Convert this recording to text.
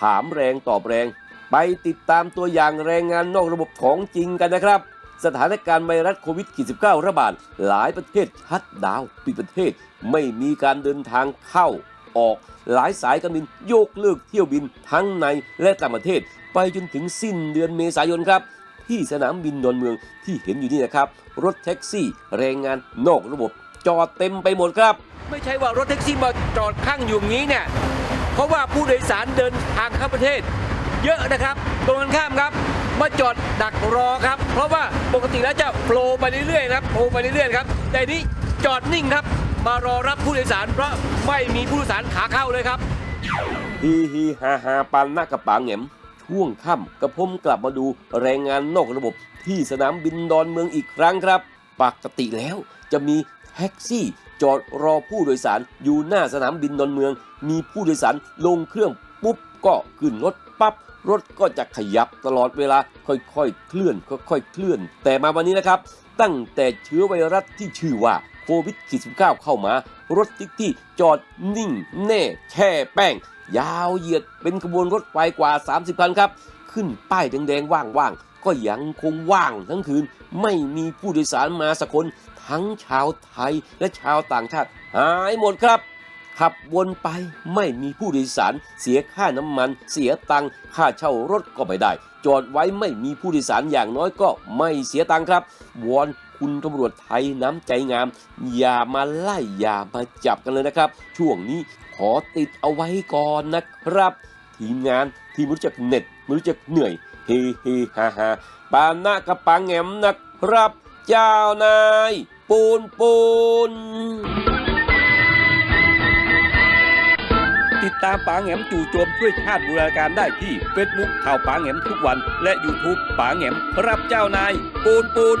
ถามแรงตอบแรง ไปติดตามตัวอย่างแรงงานนอกระบบของจริงกันนะครับ สถานการณ์ไวรัสโควิด -19 ระบาด หลายประเทศชัดดาวปิดประเทศ ไม่มีการเดินทางเข้าออก หลายสายการบินยกเลิกเที่ยวบินทั้งในและต่างประเทศ ไปจนถึงสิ้นเดือนเมษายนครับที่สนามบินดอนเมืองที่เห็นอยู่นี่นะครับ รถแท็กซี่ แรงงานนอกระบบ จอดเต็มไปหมดครับ ไม่ใช่ว่ารถแท็กซี่มาจอดข้างอยู่งี้เนี่ย เพราะว่าผู้โดยสารเดินทางเข้าประเทศ เยอะนะครับ ตรงกันข้ามครับมาจอดดักรอครับ เพราะว่าปกติแล้วจะโผล่ไปเรื่อยๆครับโผล่ไปเรื่อยๆครับ แต่นี้จอดนิ่งครับ มารอรับผู้โดยสารเพราะไม่มีผู้โดยสารขาเข้าเลยครับฮีฮีฮาฮาปันหน้ากระป๋าเหงมช่วงค่ำกระผมกลับมาดูแรงงานนอกระบบที่สนามบินดอนเมืองอีกครั้งครับ ปกติแล้วจะมี แท็กซี่ จอดรอผู้โดยสารอยู่หน้าสนามบินดอนเมือง มีผู้โดยสารลงเครื่องปุ๊บก็ขึ้นรถปั๊บรถก็จะขยับตลอดเวลาค่อยๆ เคลื่อนค่อยๆ เคลื่อน แต่มาวันนี้นะครับ ตั้งแต่เชื้อไวรัสที่ชื่อว่าโควิด -19 เข้ามา รถติ๊กที่จอดนิ่ง แน่แช่แป้ง ยาวเหยียดเป็นขบวนรถไฟกว่า 30 คันครับ ขึ้นป้ายแดงๆ ว่างๆ ก็ยังคงว่างทั้งคืน ไม่มีผู้โดยสารมาสักคน ทั้งชาวไทยและชาวต่างชาติ หายหมดครับ ขับวนไปไม่มีผู้โดยสาร เสียค่าน้ำมัน เสียตังค่าเช่ารถก็ไม่ได้ จอดไว้ไม่มีผู้โดยสารอย่างน้อยก็ไม่เสียตังครับวอนคุณตำรวจไทยน้ำใจงาม อย่ามาไล่อย่ามาจับกันเลยนะครับ ช่วงนี้ขอติดเอาไว้ก่อนนะครับ ทีมงานทีมรู้จักเหน็ดไม่รู้จักเหนื่อยเฮเฮฮาฮาปานะกระปังแหมนะครับ เจ้านาย ปูนปูน ติดตามป๋าแหงมจู่โจมช่วยชาติบูรณาการได้ที่เฟซบุ๊กข่าวป๋าแหงมทุกวัน และ YouTube ป๋าแหงมรับเจ้านาย ปูนปูน